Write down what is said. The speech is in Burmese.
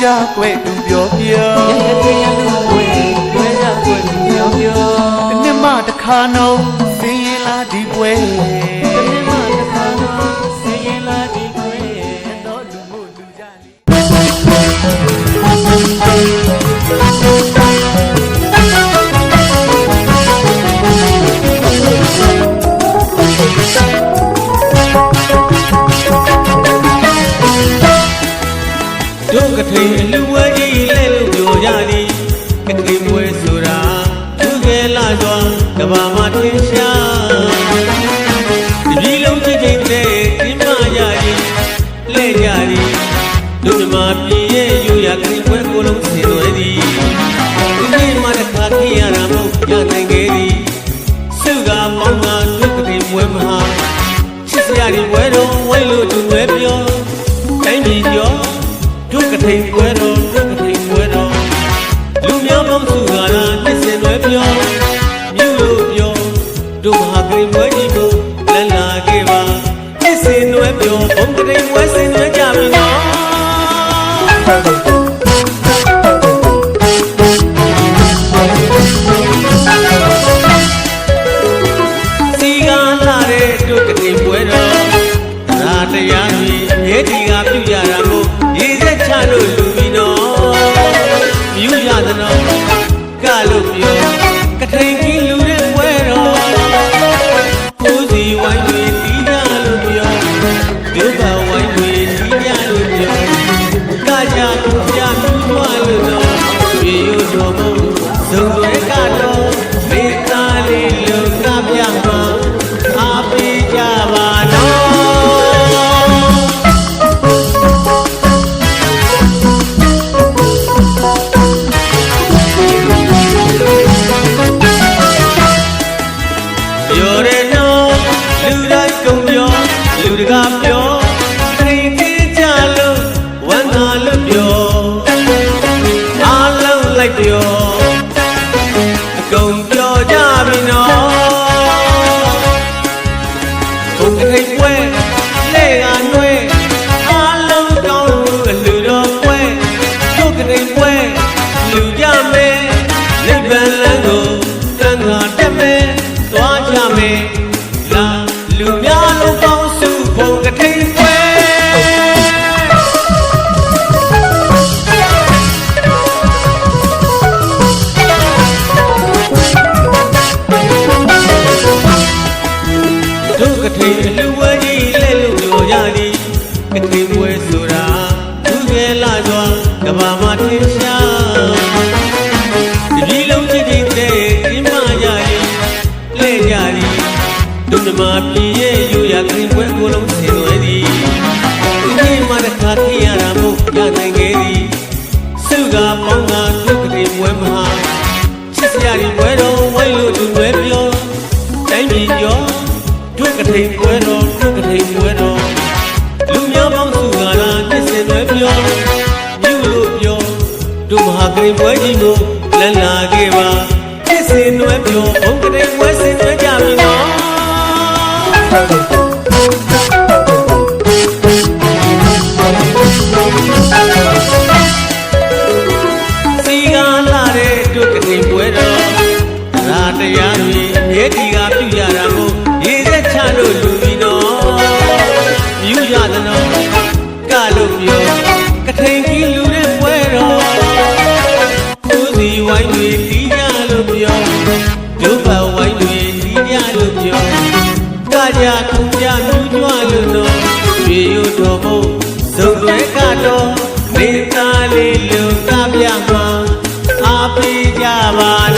ကွယ်သူပြောပြောရရတဲ့ရလူဝဲဝဲရကွယ်ပြောပြောတနေ့မှတစ်ခါတော့စင်ရင်လာဒီပွဲတနေ့မှတစ်ခါတော့ တို့ကထိန်အလူဝဲကြီးလဲလို့ပြောကြသည်ကထိန်ပွဲဆိုတာသူကဲလာစွာကဘာမှာထင်ရှားတပြည်လုံးကြည့်ကြည့်တဲ့ဒီမရည်လဲကြသည်တို့မြမပြည်ရဲ့ယူရကထိန်ပွဲကိုလုံးဆင်သွဲသည်ဒီနေ့မှတစ်ခါခင်ရတာမဟုတ်ရနိုင်ခဲ့သည်စုကမောင်းကတို့ကထိန်ပွဲမဟာချစ်စရာဒီပွဲတော်ဝိုင်းလို့သူပဲပြောတိုင်းပြည်ကျော်ဒု က္ခထိန်ပွဲတော်ဒုက္ခထိန်ပွဲတော်လူများပေါင်းစုကလာနှစ်စင်တွေပြောမြို့လို့ပြောဒုမဟာဂရိပွဲကြီးကိုလန်လာခဲ့ပါနှစ်စင်တွေပြောဘုံကတိန်ပွဲစင်တွေကြပြီနော်စီကလာတဲ့ဒုက္ခထိန်ပွဲတော်ရာတရားကြီးမြေတီကပြုကြတာ မယ်လာလူများလုံးပေါင်းစုဘုံကထိန်ပွဲဒုက္ခထိန်အလူဝဲကြီးလဲလို့ပြောကြသည်ကထိန်ပွဲဆိုတာသူကဲလာစွာကဘာမှာထင်ရှား မြမပြည်ရဲ့ယူရကထိန်ပွဲကိုလုံးဆင်သွဲသည်ဒီနေ့မှတစ်ခါထင်ရတာမို့ရနိုင်ခဲ့သည်စုကပေါင်းကဒုက္ခထိန်ပွဲမဟာချစ်စရာဒီပွဲတော်ဝိုင်းလို့သူပဲပြောတိုင်းပြည်ကျော်ဒုက္ခထိန်ပွဲတော်ဒုက္ခထိန်ပွဲတော်လူများပေါင်းစုကလာနှစ်စင်တွေပြောပြုလို့ပြောဒုမဟာဂရိပွဲကြီးကိုလန်လာခဲ့ပါနှစ်စင်တွေပြောဘုံကတိန်ပွဲစင် တွေကြပြီနော်စီကလာတဲ့ဒုက္ခထိန်ပွဲတော်ရာတရားတွေမြေတီကပြု ကြခုပြလူကျွမ်းလူတော်ရေရွတော်မုံစုံတွဲကတော့မိသားလေးလူကပြမှာအားပေးကြပါလား